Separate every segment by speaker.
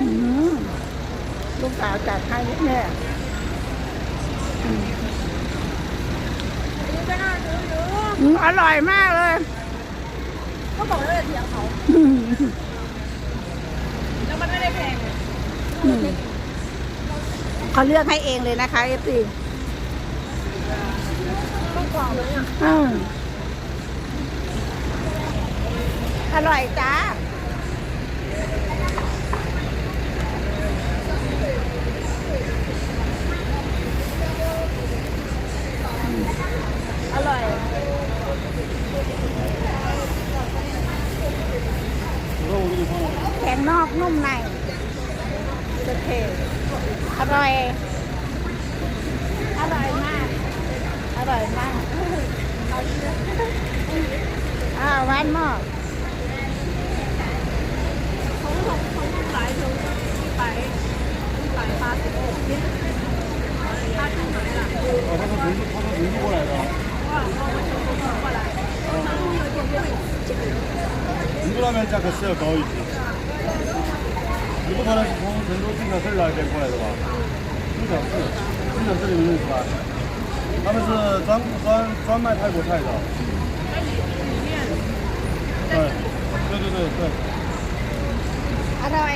Speaker 1: อืมลูกสาวจัดให้แม่อืมอืมอร่อยมากเลย
Speaker 2: ก็บอกแล้วจะเถียงเขา
Speaker 1: อืม
Speaker 2: แล้วมันไม่ได้แพงไง
Speaker 1: อืมเขาเลือกให้เองเลยนะคะเอฟซี
Speaker 2: ต้องกรอบเลยอะ
Speaker 1: อืมอร่อยจ้า
Speaker 2: อร่อย
Speaker 1: แข็งนอกนุ่มในโอเคอร่อย อร่อยมาก อร่อยมากอ้าวหวานมาก
Speaker 2: เขาของเขาหลายถึงไปไปปลาสิบหกที่ปลาที่ไหนล่ะ
Speaker 3: 他们是从成都进口是哪一边过来的吧？工厂是工厂这里认识吧？他们是专专专卖泰国菜的。对对对对。
Speaker 1: 好的喂。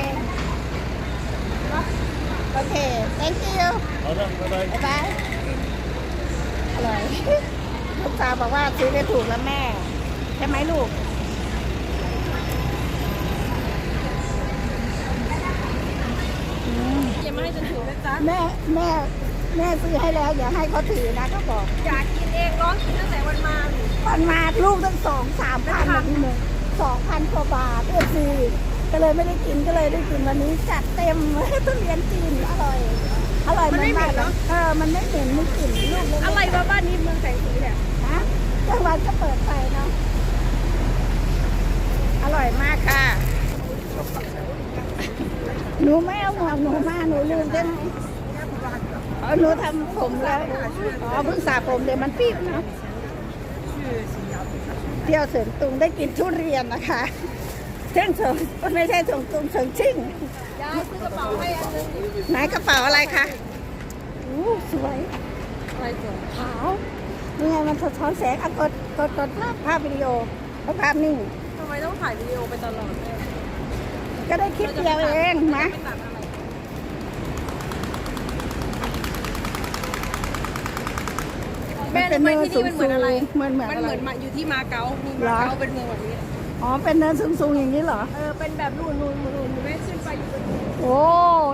Speaker 1: OK，Thank you。
Speaker 3: 好的，拜拜。
Speaker 1: 拜拜。 อร่อย ลูกสาวบอกว่าซื้อได้ถูกแล้วแม่ ใช่ไหมลูก
Speaker 2: อย่ามาให้ฉันถือนะจ๊ะ
Speaker 1: แม่แม่แม่ซื้อให้แล้วอย่าให้เขาถือนะเขาบอก
Speaker 2: อยากกินเองร้องกินตั้งแต่วันมา
Speaker 1: มันมาลูกตั้งสองสามพันนะพี่หนึ่งสองพันกว่าบาทเออซีก็เลยไม่ได้กินก็เลยได้กินวันนี้จัดเต็มทุเรียนจีนอร่อย อร่อยมันมากเลยเออมันไม่เหม็นไม่กลิ่นลูกเล็กๆ
Speaker 2: อะไรวะบ้านนี้เมืองแสงสีเนี่ย
Speaker 1: ฮะกลางวันก็เปิดไฟเนาะอร่อยมากค่ะ หนูไม่เอาหมวกหนูมาหนูลืมได้ไหมอ๋อหนูทำผมแล้วอ๋อเพิ่งสระผมเดี๋ยวมันปีบเนาะเที่ยวเสริมตุงได้กินทุเรียนนะคะเที่ยงเสริมไม่ใช่เสริมตุงเสริมชิ่ง
Speaker 2: ยาย ซื้อกระเป๋าให้อันนึง
Speaker 1: ไหนกระเป๋าอะไรคะอู้สวย
Speaker 2: อะไรสวย
Speaker 1: ขาวนี่ไงมันสะท้อนแสงอะกดกดกดภาพภาพวิดีโอแล้วภาพนิ่ง
Speaker 2: ทำไมต้องถ่ายวิดีโอไปตลอดเลย
Speaker 1: ก็ได้คลิปเดียวเองนะ
Speaker 2: ไม่ตัดอะไรแม่รู้ไหมที่นี่มันเหมือนอะไร
Speaker 1: เหมือนเหมือน
Speaker 2: มัน
Speaker 1: อะ
Speaker 2: เห
Speaker 1: ไร
Speaker 2: มือนมาอยู่ที่มาเก๊ามี
Speaker 1: เหร
Speaker 2: มา
Speaker 1: อ
Speaker 2: เก๊าเป็นเมืองแบบนี้
Speaker 1: อ๋อ เป็นเนินสูงๆอย่างนี้เหรอ
Speaker 2: เออ เป็นแบบนู่นนู่นนู่นแม่ขึ้นไปอยู่บน
Speaker 1: โอ้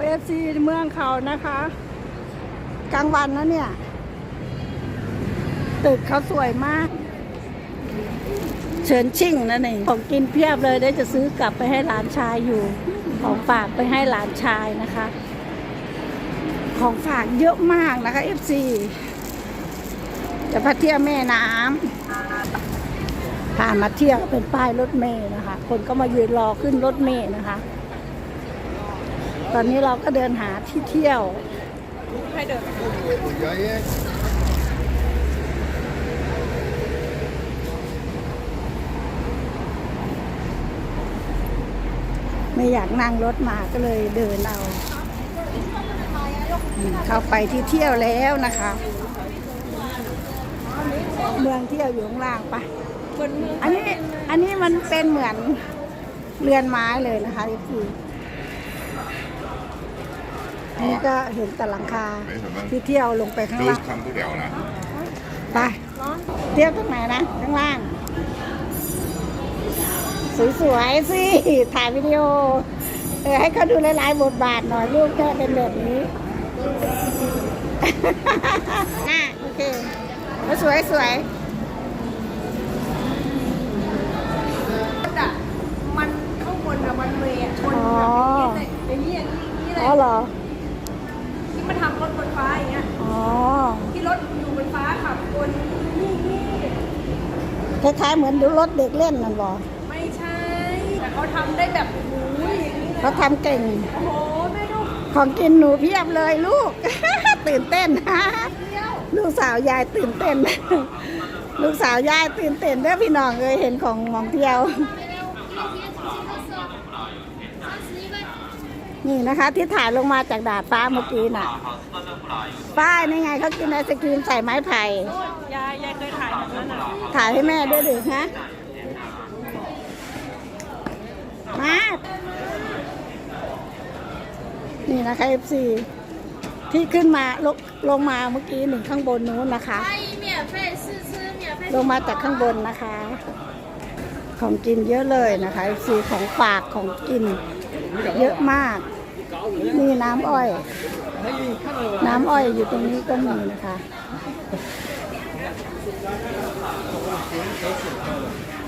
Speaker 1: เอฟซีเมืองเขานะคะ กลางวันนะเนี่ย ตึกเขาสวยมากเฉินชิ่งนะนี่ของกินเพียบเลยได้จะซื้อกลับไปให้หลานชายอยู่ ของฝากไปให้หลานชายนะคะ ของฝากเยอะมากนะคะเอฟซีจะพาเที่ยวแม่น้ำผ่านมาเที่ยวเป็นป้ายรถเมล์นะคะ คนก็มายืนรอขึ้นรถเมล์นะคะ ตอนนี้เราก็เดินหาที่เที่ยว
Speaker 2: ให้เดิน
Speaker 1: ไม่อยากนั่งรถมาก็เลยเดินเอาอืมเข้าไปที่เที่ยวแล้วนะคะ เมืองเที่ยวอยู่ข้างล่างไปะ
Speaker 2: บนเมือง
Speaker 1: อันนี้อันนี้มันเป็นเหมือนเรือนไม้เลยนะคะพี่ นี่ก็เห็นแต่หลังคาที่เที่ยวลงไปข้างล่าง
Speaker 4: ทำเตี๋ยวนะ
Speaker 1: ไปเที่ยวตรงไหนนะข้างล่าง สวยๆสิถ่ายวิดีโอเออให้เขาดูหลายๆบทบาทหน่อยรูปค่เป็นแบบนี้ น่าโอเคสวยสวย
Speaker 2: ๆมันข้างบนอะมันเวอะชนแบบนี้เลยอย่างนี้อย่างนี้อะ
Speaker 1: ไรอ๋อเหรอ
Speaker 2: มันทำรถบนฟ้าอย่างเงี้ย
Speaker 1: อ๋อ
Speaker 2: ที่รถอยู่บนฟ้าขับบนนี่นี่
Speaker 1: คล้ายๆเหมือนดูรถเด็กเล่นนั่นบอ
Speaker 2: ไม่ใช่ แต่เขาทำได้แบบโอ้ยอย่างนี้เลย
Speaker 1: เขาทำเก่ง
Speaker 2: โอ้โหแม่ดู
Speaker 1: ของกินหนูเพียบเลยลูก ตื่นเต้น
Speaker 2: เที่ยว
Speaker 1: ลูกสาวยายตื่นเต้น ลูกสาวยายตื่นเต้นเด้อพี่น้องเลยเห็นของหมองเที่ยว นี่นะคะที่ถ่ายลงมาจากดาดฟ้าเมื่อกี้น่ะ ป้ายนี่ไงเขากินไอศครีมใส่ไม้ไผ่
Speaker 2: ยายยายเคยถ่ายแบบนั้นอะ
Speaker 1: ถ่ายให้แม่ด้วยดิฮะมานี่นะคะ f ีที่ขึ้นมาลงลงมาเมื่อกี้หนึ่งข้างบนนู้นนะคะ ลงมาจากข้างบนนะคะ ของกินเยอะเลยนะคะเอฟซีของฝากของกิน เยอะมาก นี่น้ำอ้อย น้ำอ้อยอยู่ตรงนี้ก็มีนะคะ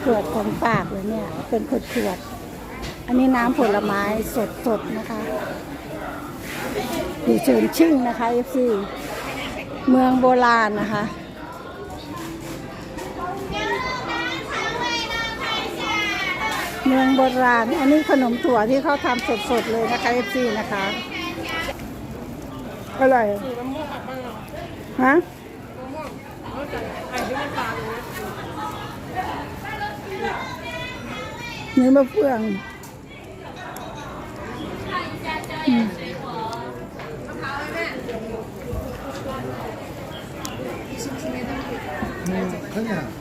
Speaker 1: ขวดของฝากเลยเนี่ย เป็นขวดขวดๆอันนี้น้ำผลไม้สดๆนะคะอยู่เชิญชิ่งนะคะเอฟซีเมืองโบราณนะคะ เมืองโบราณ อันนี้ขนมถั่วที่เขาทำสดๆเลยนะคะเอฟซีนะคะ อร่อยฮะเนื้อมะเฟืองอืข้า
Speaker 3: วเห
Speaker 1: นีย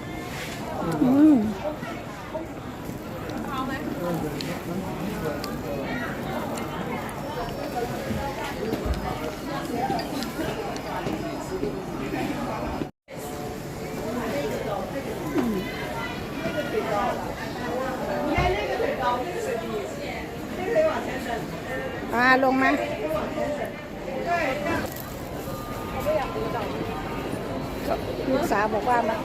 Speaker 1: อ่าลงมาลูกสาวบอกว่ามา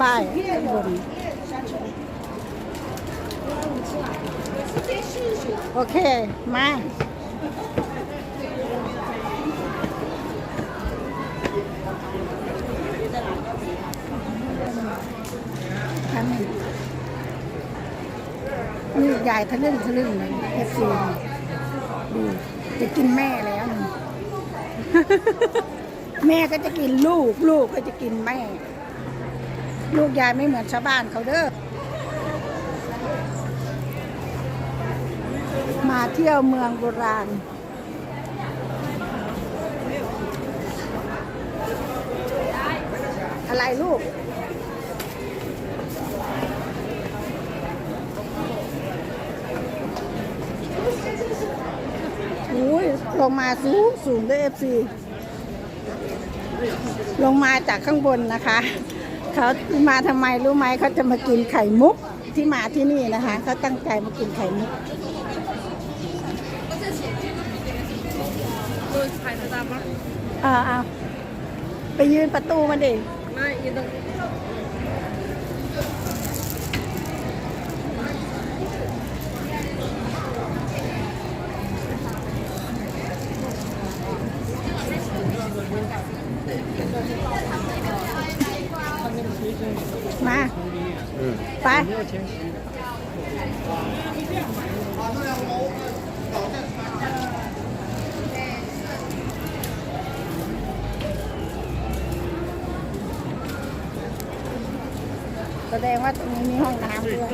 Speaker 1: ป้ายบนโอเค มา ทำนี่นี่ยายทะลึ่งทะลึ่งเลยเอฟซีดูจะกินแม่แล้วแม่ก็จะกินลูก ลูกก็จะกินแม่ ลูกยายไม่เหมือนชาวบ้านเขาเด้อมาเที่ยวเมืองโบราณ อะไรลูกอุ้ยลงมาสูงสูงด้วยเอฟซีลงมาจากข้างบนนะคะ เขามาทำไมรู้ไหมเขาจะมากินไข่มุกที่มาที่นี่นะคะเขาตั้งใจมากินไข่มุก
Speaker 2: ดูถ่ายสตาร์บัค
Speaker 1: เอ่าเอาไปยืนประตูมาดิ
Speaker 2: ไม่ยืนตรง
Speaker 1: มา ไป แสดงว่าตรงนี้มีห้องน้ำด้วย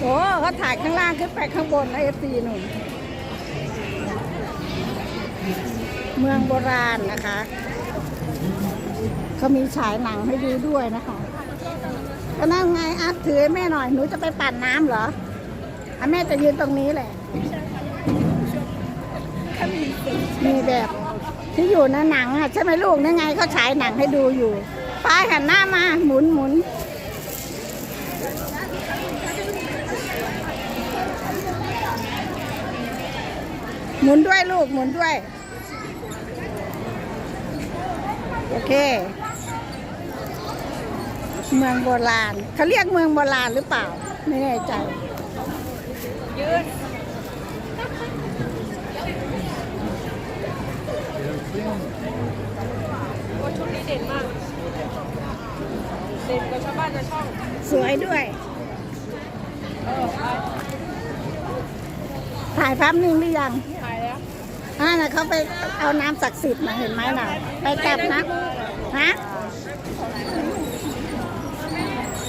Speaker 1: โอ้เขาถ่ายข้างล่างขึ้นไปข้างบนนะเอฟซีหนุ่มเมืองโบราณนะคะเขามีฉายหนังให้ดูด้วยนะคะก็นั่งไงอัพถือแม่หน่อย หนูจะไปปั่นน้ำเหรออะแม่จะยืนตรงนี้แหละ มีแบบ ที่อยู่ในหนังอะใช่ไหมลูกนั่ไงเขาฉายหนังให้ดูอยู่ป้ายหันหน้ามาหมุนหมุนหมุนด้วยลูกหมุนด้วย โอเค เมืองโบราณเขาเรียกเมืองโบราณหรือเปล่า ไม่แน่ใจ
Speaker 2: ยืน โอ้ชุดนี้เด่นมาก เด่นกว่าชาวบ้านชาวช่อง
Speaker 1: สวยด้วย
Speaker 2: เออไป
Speaker 1: ถ่ายภาพนิ่งหรือยัง
Speaker 2: ถ่ายแล้ว
Speaker 1: อ่าน่ะเขาไปเอาน้ำศักดิ์สิทธิ์มาเห็นไหมน่ะ ไปกลับนะ ฮะ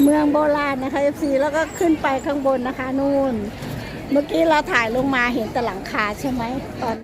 Speaker 1: เมืองโบราณนะคะ FC แล้วก็ขึ้นไปข้างบนนะคะ นู่น เมื่อกี้เราถ่ายลงมาเห็นแต่หลังคาใช่ไหมตอน